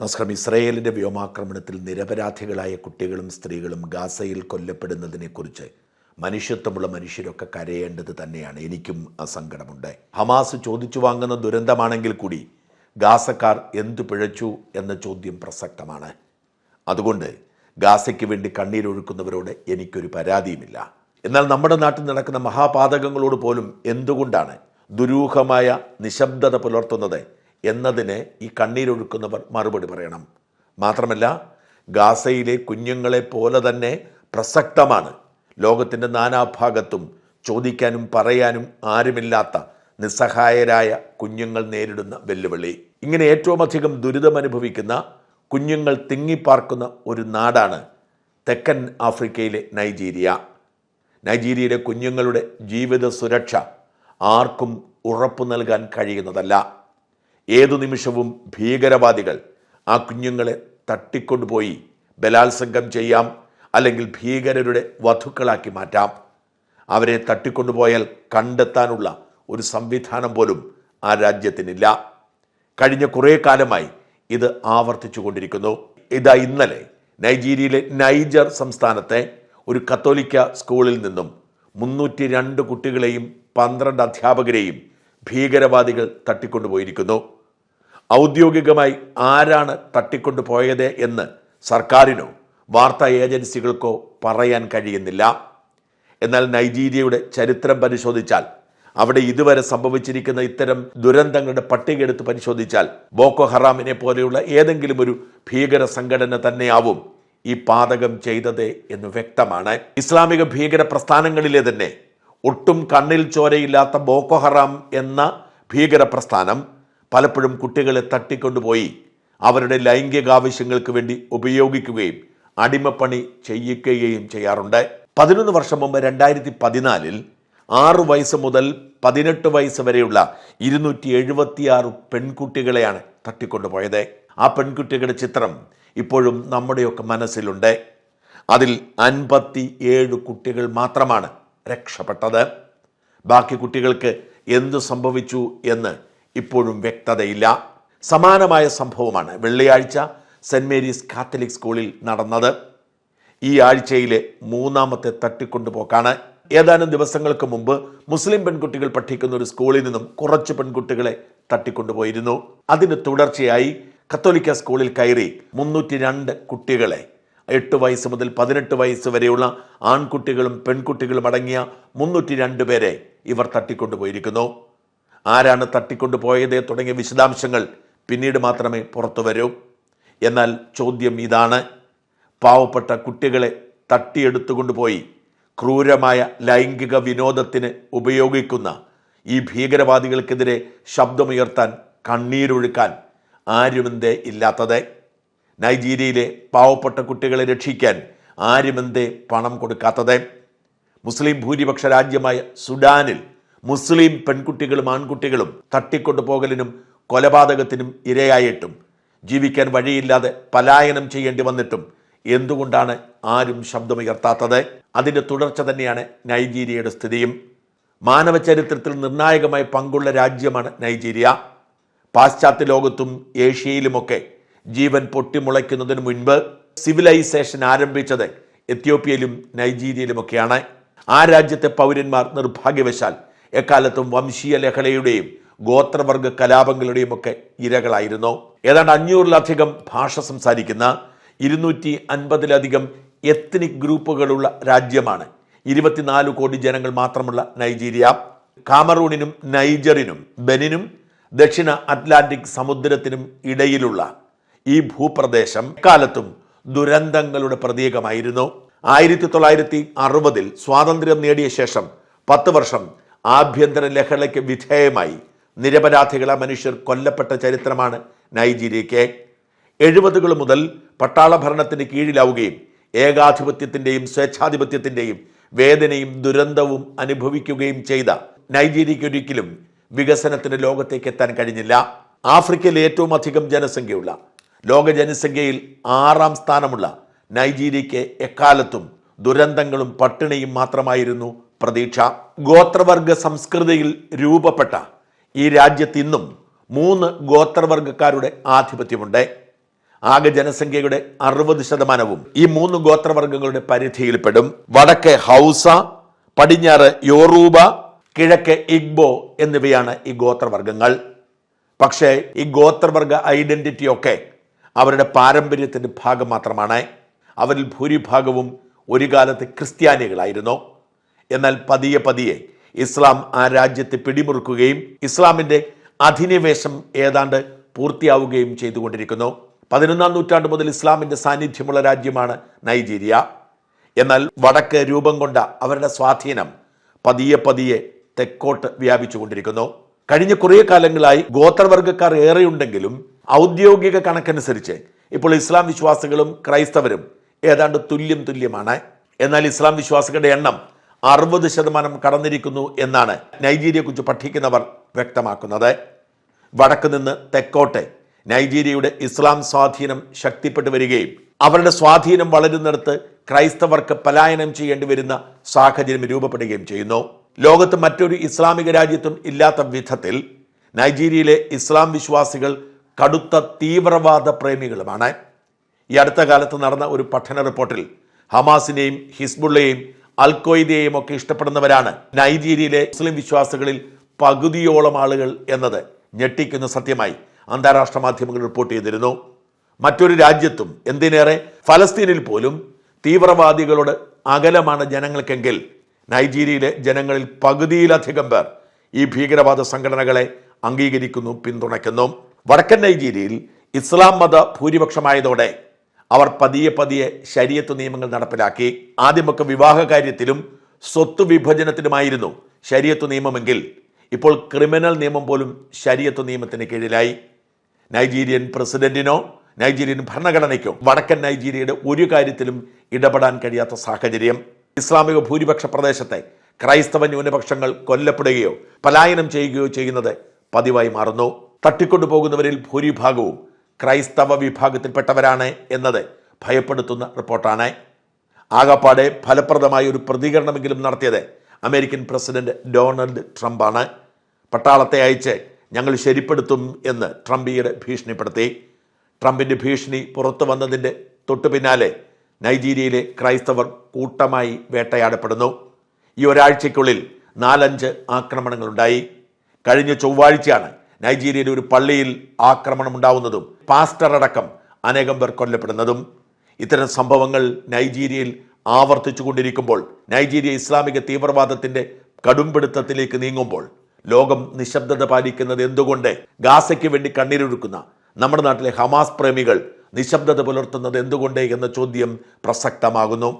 നമസ്കാരം ഇസ്രയേലിന്റെ വ്യോമാക്രമണത്തിൽ നിരപരാധികളായ കുട്ടികളും സ്ത്രീകളും ഗാസയിൽ കൊല്ലപ്പെടുന്നതിനെക്കുറിച്ച് മനുഷ്യത്വമുള്ള മനുഷ്യരൊക്കെ കരയേണ്ടത് തന്നെയാണ്. എനിക്കും ആ സങ്കടമുണ്ട് ഹമാസ് ചോദിച്ചു വാങ്ങുന്ന ദുരന്തമാണെങ്കിൽ കൂടി ഗാസക്കാർ എന്തു പിഴച്ചു എന്ന ചോദ്യം പ്രസക്തമാണ്. അതുകൊണ്ട് ഗാസയ്ക്ക് വേണ്ടി കണ്ണീരൊഴുക്കുന്നവരോട് എനിക്കൊരു പരാതിയുമില്ല. എന്നാൽ നമ്മുടെ നാട്ടിൽ നടക്കുന്ന മഹാപാതകങ്ങളോട് പോലും എന്തുകൊണ്ടാണ് ദുരൂഹമായ നിശബ്ദത പുലർത്തുന്നത്? എന്നതിന് ഈ കണ്ണീരൊഴുക്കുന്നവർ മറുപടി പറയണം. മാത്രമല്ല ഗാസയിലെ കുഞ്ഞുങ്ങളെ പോലെ തന്നെ പ്രസക്തമാണ്. ലോകത്തിന്റെ നാനാഭാഗത്തും ചോദിക്കാനും പറയാനും ആരുമില്ലാത്ത നിസ്സഹായരായ കുഞ്ഞുങ്ങൾ നേരിടുന്ന വെല്ലുവിളി. ഇങ്ങനെ ഏറ്റവും അധികം ദുരിതമനുഭവിക്കുന്ന കുഞ്ഞുങ്ങൾ തിങ്ങിപ്പാർക്കുന്ന ഒരു നാടാണ് തെക്കൻ ആഫ്രിക്കയിലെ നൈജീരിയ. നൈജീരിയയിലെ കുഞ്ഞുങ്ങളുടെ ജീവിത സുരക്ഷ ആർക്കും ഉറപ്പു നൽകാൻ കഴിയുന്നതല്ല. ഏതു നിമിഷവും ഭീകരവാദികൾ ആ കുഞ്ഞുങ്ങളെ തട്ടിക്കൊണ്ടുപോയി ബലാത്സംഗം ചെയ്യാം അല്ലെങ്കിൽ ഭീകരരുടെ വധുക്കളാക്കി മാറ്റാം. അവരെ തട്ടിക്കൊണ്ടുപോയാൽ കണ്ടെത്താനുള്ള ഒരു സംവിധാനം പോലും ആ രാജ്യത്തിനില്ല. കഴിഞ്ഞ കുറേ കാലമായി ഇത് ആവർത്തിച്ചു കൊണ്ടിരിക്കുന്നു ഇതാ ഇന്നലെ നൈജീരിയയിലെ നൈജർ സംസ്ഥാനത്തെ ഒരു കത്തോലിക്ക സ്കൂളിൽ നിന്നും മുന്നൂറ്റി രണ്ട് കുട്ടികളെയും പന്ത്രണ്ട് അധ്യാപകരെയും ഭീകരവാദികൾ തട്ടിക്കൊണ്ടുപോയിരിക്കുന്നു. ഔദ്യോഗികമായി ആരാണ് തട്ടിക്കൊണ്ടു പോയത് എന്ന് സർക്കാരിനോ വാർത്താ ഏജൻസികൾക്കോ പറയാൻ കഴിയുന്നില്ല. എന്നാൽ നൈജീരിയയുടെ ചരിത്രം പരിശോധിച്ചാൽ അവിടെ ഇതുവരെ സംഭവിച്ചിരിക്കുന്ന ഇത്തരം ദുരന്തങ്ങളുടെ പട്ടിക എടുത്ത് പരിശോധിച്ചാൽ ബോക്കോ ഹറാമിനെ പോലെയുള്ള ഏതെങ്കിലും ഒരു ഭീകര സംഘടന തന്നെയാവും ഈ പാതകം ചെയ്തത് എന്ന് വ്യക്തമാണ്. ഇസ്ലാമിക ഭീകര പ്രസ്ഥാനങ്ങളിലെ തന്നെ ഒട്ടും കണ്ണിൽ ചോരയില്ലാത്ത ബോക്കോ ഹറാം എന്ന ഭീകര പ്രസ്ഥാനം പലപ്പോഴും കുട്ടികളെ തട്ടിക്കൊണ്ടുപോയി അവരുടെ ലൈംഗികാവശ്യങ്ങൾക്ക് വേണ്ടി ഉപയോഗിക്കുകയും അടിമപ്പണി ചെയ്യിക്കുകയും ചെയ്യാറുണ്ട്. പതിനൊന്ന് വർഷം മുമ്പ് രണ്ടായിരത്തി പതിനാലിൽ ആറു വയസ്സ് മുതൽ പതിനെട്ട് വയസ്സ് വരെയുള്ള ഇരുന്നൂറ്റി എഴുപത്തിയാറ് പെൺകുട്ടികളെയാണ് തട്ടിക്കൊണ്ടുപോയത്. ആ പെൺകുട്ടികളുടെ ചിത്രം ഇപ്പോഴും നമ്മുടെയൊക്കെ മനസ്സിലുണ്ട്. അതിൽ അൻപത്തി ഏഴ് കുട്ടികൾ മാത്രമാണ് രക്ഷപ്പെട്ടത്. ബാക്കി കുട്ടികൾക്ക് എന്തു സംഭവിച്ചു എന്ന് ഇപ്പോഴും വ്യക്തതയില്ല. സമാനമായ സംഭവമാണ് വെള്ളിയാഴ്ച സെന്റ് മേരീസ് കാത്തലിക് സ്കൂളിൽ നടന്നത്. ഈ ആഴ്ചയിലെ മൂന്നാമത്തെ തട്ടിക്കൊണ്ടുപോക്കാണ്. ഏതാനും ദിവസങ്ങൾക്ക് മുമ്പ് മുസ്ലിം പെൺകുട്ടികൾ പഠിക്കുന്ന ഒരു സ്കൂളിൽ നിന്നും കുറച്ച് പെൺകുട്ടികളെ തട്ടിക്കൊണ്ടുപോയിരുന്നു. അതിന് തുടർച്ചയായി കത്തോലിക്ക സ്കൂളിൽ കയറി മുന്നൂറ്റി രണ്ട് കുട്ടികളെ എട്ട് വയസ്സ് മുതൽ പതിനെട്ട് വയസ്സ് വരെയുള്ള ആൺകുട്ടികളും പെൺകുട്ടികളും അടങ്ങിയ മുന്നൂറ്റി രണ്ട് പേരെ ഇവർ തട്ടിക്കൊണ്ടുപോയിരിക്കുന്നു. ആരാണ് തട്ടിക്കൊണ്ടുപോയത് തുടങ്ങിയ വിശദാംശങ്ങൾ പിന്നീട് മാത്രമേ പുറത്തു വരൂ. എന്നാൽ ചോദ്യം ഇതാണ്. പാവപ്പെട്ട കുട്ടികളെ തട്ടിയെടുത്തുകൊണ്ടുപോയി ക്രൂരമായ ലൈംഗിക വിനോദത്തിന് ഉപയോഗിക്കുന്ന ഈ ഭീകരവാദികൾക്കെതിരെ ശബ്ദമുയർത്താൻ കണ്ണീരൊഴുക്കാൻ ആരുമെന്തേ ഇല്ലാത്തത്? നൈജീരിയയിലെ പാവപ്പെട്ട കുട്ടികളെ രക്ഷിക്കാൻ ആരുമെന്തേ പണം കൊടുക്കാത്തത്? മുസ്ലിം ഭൂരിപക്ഷ രാജ്യമായ സുഡാനിൽ മുസ്ലിം പെൺകുട്ടികളും ആൺകുട്ടികളും തട്ടിക്കൊണ്ടുപോകലിനും കൊലപാതകത്തിനും ഇരയായിട്ടും ജീവിക്കാൻ വഴിയില്ലാതെ പലായനം ചെയ്യേണ്ടി വന്നിട്ടും എന്തുകൊണ്ടാണ് ആരും ശബ്ദമുയർത്താത്തത്? അതിന്റെ തുടർച്ച തന്നെയാണ് നൈജീരിയയുടെ സ്ഥിതിയും. മാനവ ചരിത്രത്തിൽ നിർണായകമായ പങ്കുള്ള രാജ്യമാണ് നൈജീരിയ. പാശ്ചാത്യ ലോകത്തും ഏഷ്യയിലുമൊക്കെ ജീവൻ പൊട്ടിമുളയ്ക്കുന്നതിന് മുൻപ് സിവിലൈസേഷൻ ആരംഭിച്ചത് എത്യോപ്യയിലും നൈജീരിയയിലുമൊക്കെയാണ്. ആ രാജ്യത്തെ പൗരന്മാർ നിർഭാഗ്യവശാൽ എക്കാലത്തും വംശീയ ലഹളയുടെയും ഗോത്രവർഗ കലാപങ്ങളുടെയും ഒക്കെ ഇരകളായിരുന്നു. ഏതാണ്ട് അഞ്ഞൂറിലധികം ഭാഷ സംസാരിക്കുന്ന ഇരുന്നൂറ്റി അൻപതിലധികം എത്നിക് ഗ്രൂപ്പുകളുള്ള രാജ്യമാണ് ഇരുപത്തിനാല് കോടി ജനങ്ങൾ മാത്രമുള്ള നൈജീരിയ. കാമറൂണിനും നൈജറിനും ബെനിനും ദക്ഷിണ അറ്റ്ലാന്റിക് സമുദ്രത്തിനും ഇടയിലുള്ള ഈ ഭൂപ്രദേശം എക്കാലത്തും ദുരന്തങ്ങളുടെ പ്രതീകമായിരുന്നു. ആയിരത്തി തൊള്ളായിരത്തി അറുപതിൽ സ്വാതന്ത്ര്യം നേടിയ ശേഷം പത്ത് വർഷം ആഭ്യന്തര ലഹളയ്ക്ക് വിധേയമായി. നിരപരാധികളെ മനുഷ്യർ കൊല്ലപ്പെട്ട ചരിത്രമാണ് നൈജീരിയയ്ക്ക്. എഴുപതുകൾ മുതൽ പട്ടാള ഭരണത്തിന് കീഴിലാവുകയും ഏകാധിപത്യത്തിന്റെയും സ്വേച്ഛാധിപത്യത്തിന്റെയും വേദനയും ദുരന്തവും അനുഭവിക്കുകയും ചെയ്ത നൈജീരിയയ്ക്ക് ഒരിക്കലും വികസനത്തിന് ലോകത്തേക്ക് എത്താൻ കഴിഞ്ഞില്ല. ആഫ്രിക്കയിൽ ഏറ്റവും അധികം ജനസംഖ്യയുള്ള ലോക ജനസംഖ്യയിൽ ആറാം സ്ഥാനമുള്ള നൈജീരിയയ്ക്ക് എക്കാലത്തും ദുരന്തങ്ങളും പട്ടിണിയും മാത്രമായിരുന്നു പ്രതീക്ഷ. ഗോത്രവർഗ സംസ്കൃതിയിൽ രൂപപ്പെട്ട ഈ രാജ്യത്ത് ഇന്നും മൂന്ന് ഗോത്രവർഗക്കാരുടെ ആധിപത്യമുണ്ട്. ആകെ ജനസംഖ്യയുടെ അറുപത് ശതമാനവും ഈ മൂന്ന് ഗോത്രവർഗങ്ങളുടെ പരിധിയിൽപ്പെടും. വടക്ക് ഹൗസ പടിഞ്ഞാറ് യോറൂബ കിഴക്ക് ഇഗ്ബോ എന്നിവയാണ് ഈ ഗോത്രവർഗങ്ങൾ. പക്ഷേ ഈ ഗോത്രവർഗ ഐഡന്റിറ്റി ഒക്കെ അവരുടെ പാരമ്പര്യത്തിന്റെ ഭാഗം മാത്രമാണ്. അവരിൽ ഭൂരിഭാഗവും ഒരു കാലത്ത് ക്രിസ്ത്യാനികളായിരുന്നു. എന്നാൽ പതിയെ പതിയെ ഇസ്ലാം ആ രാജ്യത്തെ പിടിമുറുക്കുകയും ഇസ്ലാമിന്റെ അധിനിവേശം ഏതാണ്ട് പൂർത്തിയാവുകയും ചെയ്തുകൊണ്ടിരിക്കുന്നു. പതിനൊന്നാം നൂറ്റാണ്ട് മുതൽ ഇസ്ലാമിന്റെ സാന്നിധ്യമുള്ള രാജ്യമാണ് നൈജീരിയ. എന്നാൽ വടക്ക് രൂപം കൊണ്ട അവരുടെ സ്വാധീനം പതിയെ പതിയെ തെക്കോട്ട് വ്യാപിച്ചുകൊണ്ടിരിക്കുന്നു. കഴിഞ്ഞ കുറേ കാലങ്ങളായി ഗോത്രവർഗക്കാർ ഏറെയുണ്ടെങ്കിലും ഔദ്യോഗിക കണക്കനുസരിച്ച് ഇപ്പോൾ ഇസ്ലാം വിശ്വാസികളും ക്രൈസ്തവരും ഏതാണ്ട് തുല്യം തുല്യമാണ്. എന്നാൽ ഇസ്ലാം വിശ്വാസികളുടെ എണ്ണം അറുപത് ശതമാനം കടന്നിരിക്കുന്നു എന്നാണ് നൈജീരിയയെക്കുറിച്ച് പഠിക്കുന്നവർ വ്യക്തമാക്കുന്നത്. വടക്ക് നിന്ന് തെക്കോട്ടെ നൈജീരിയയുടെ ഇസ്ലാം സ്വാധീനം ശക്തിപ്പെട്ടു വരികയും അവരുടെ സ്വാധീനം വളരുന്നിടത്ത് ക്രൈസ്തവർക്ക് പലായനം ചെയ്യേണ്ടി വരുന്ന സാഹചര്യം രൂപപ്പെടുകയും ചെയ്യുന്നു. ലോകത്ത് മറ്റൊരു ഇസ്ലാമിക രാജ്യത്തും ഇല്ലാത്ത വിധത്തിൽ നൈജീരിയയിലെ ഇസ്ലാം വിശ്വാസികൾ കടുത്ത തീവ്രവാദ പ്രേമികളുമാണ്. ഈ അടുത്ത കാലത്ത് നടന്ന ഒരു പഠന റിപ്പോർട്ടിൽ ഹമാസിനെയും ഹിസ്ബുള്ളയെയും അൽഖ്വയ്ദയെയും ഒക്കെ ഇഷ്ടപ്പെടുന്നവരാണ് നൈജീരിയയിലെ മുസ്ലിം വിശ്വാസികളിൽ പകുതിയോളം ആളുകൾ എന്നത് ഞെട്ടിക്കുന്ന സത്യമായി അന്താരാഷ്ട്ര മാധ്യമങ്ങൾ റിപ്പോർട്ട് ചെയ്തിരുന്നു. മറ്റൊരു രാജ്യത്തും എന്തിനേറെ ഫലസ്തീനിൽ പോലും തീവ്രവാദികളോട് അകലമാണ് ജനങ്ങൾക്കെങ്കിൽ നൈജീരിയയിലെ ജനങ്ങളിൽ പകുതിയിലധികം പേർ ഈ ഭീകരവാദ സംഘടനകളെ അംഗീകരിക്കുന്നു പിന്തുണയ്ക്കുന്നു. വടക്കൻ നൈജീരിയയിൽ ഇസ്ലാം മത ഭൂരിപക്ഷമായതോടെ അവർ പതിയെ പതിയെ ശരീഅത്ത് നിയമങ്ങൾ നടപ്പിലാക്കി. ആദ്യമൊക്കെ വിവാഹ കാര്യത്തിലും സ്വത്ത് വിഭജനത്തിലുമായിരുന്നു ശരീഅത്ത് നിയമമെങ്കിൽ. ഇപ്പോൾ ക്രിമിനൽ നിയമം പോലും ശരീഅത്ത് നിയമത്തിന് കീഴിലായി. നൈജീരിയൻ പ്രസിഡന്റിനോ നൈജീരിയൻ ഭരണഘടനയ്ക്കോ വടക്കൻ നൈജീരിയയുടെ ഒരു കാര്യത്തിലും ഇടപെടാൻ കഴിയാത്ത സാഹചര്യം. ഇസ്ലാമിക ഭൂരിപക്ഷ പ്രദേശത്തെ ക്രൈസ്തവ ന്യൂനപക്ഷങ്ങൾ കൊല്ലപ്പെടുകയോ പലായനം ചെയ്യുകയോ ചെയ്യുന്നത് പതിവായി മാറുന്നു. തട്ടിക്കൊണ്ടുപോകുന്നവരിൽ ഭൂരിഭാഗവും ക്രൈസ്തവ വിഭാഗത്തിൽപ്പെട്ടവരാണ് എന്നത് ഭയപ്പെടുത്തുന്ന റിപ്പോർട്ടാണ്. ആകപ്പാടെ ഫലപ്രദമായ ഒരു പ്രതികരണമെങ്കിലും നടത്തിയത് അമേരിക്കൻ പ്രസിഡന്റ് ഡൊണാൾഡ് ട്രംപാണ്. പട്ടാളത്തെ അയച്ച് ഞങ്ങൾ ശരിപ്പെടുത്തും എന്ന് ട്രംപ് ഈയിടെ ഭീഷണിപ്പെടുത്തി. ട്രംപിന്റെ ഭീഷണി പുറത്തു വന്നതിന്റെ തൊട്ടു പിന്നാലെ നൈജീരിയയിലെ ക്രൈസ്തവർ കൂട്ടമായി വേട്ടയാടപ്പെടുന്നു. ഈ ഒരാഴ്ചയ്ക്കുള്ളിൽ നാലഞ്ച് ആക്രമണങ്ങളുണ്ടായി. കഴിഞ്ഞ ചൊവ്വാഴ്ചയാണ് നൈജീരിയയിലെ ഒരു പള്ളിയിൽ ആക്രമണം ഉണ്ടാവുന്നതും പാസ്റ്റർ അടക്കം അനേകം പേർ കൊല്ലപ്പെടുന്നതും ഇത്തരം സംഭവങ്ങൾ നൈജീരിയയിൽ ആവർത്തിച്ചു കൊണ്ടിരിക്കുമ്പോൾ നൈജീരിയ ഇസ്ലാമിക തീവ്രവാദത്തിന്റെ കടുംപിടുത്തത്തിലേക്ക് നീങ്ങുമ്പോൾ ലോകം നിശബ്ദത പാലിക്കുന്നത് എന്തുകൊണ്ട് ഗാസയ്ക്ക് വേണ്ടി കണ്ണീരൊഴുക്കുന്ന നമ്മുടെ നാട്ടിലെ ഹമാസ് പ്രേമികൾ നിശബ്ദത പുലർത്തുന്നത് എന്തുകൊണ്ട് എന്ന ചോദ്യം പ്രസക്തമാകുന്നു.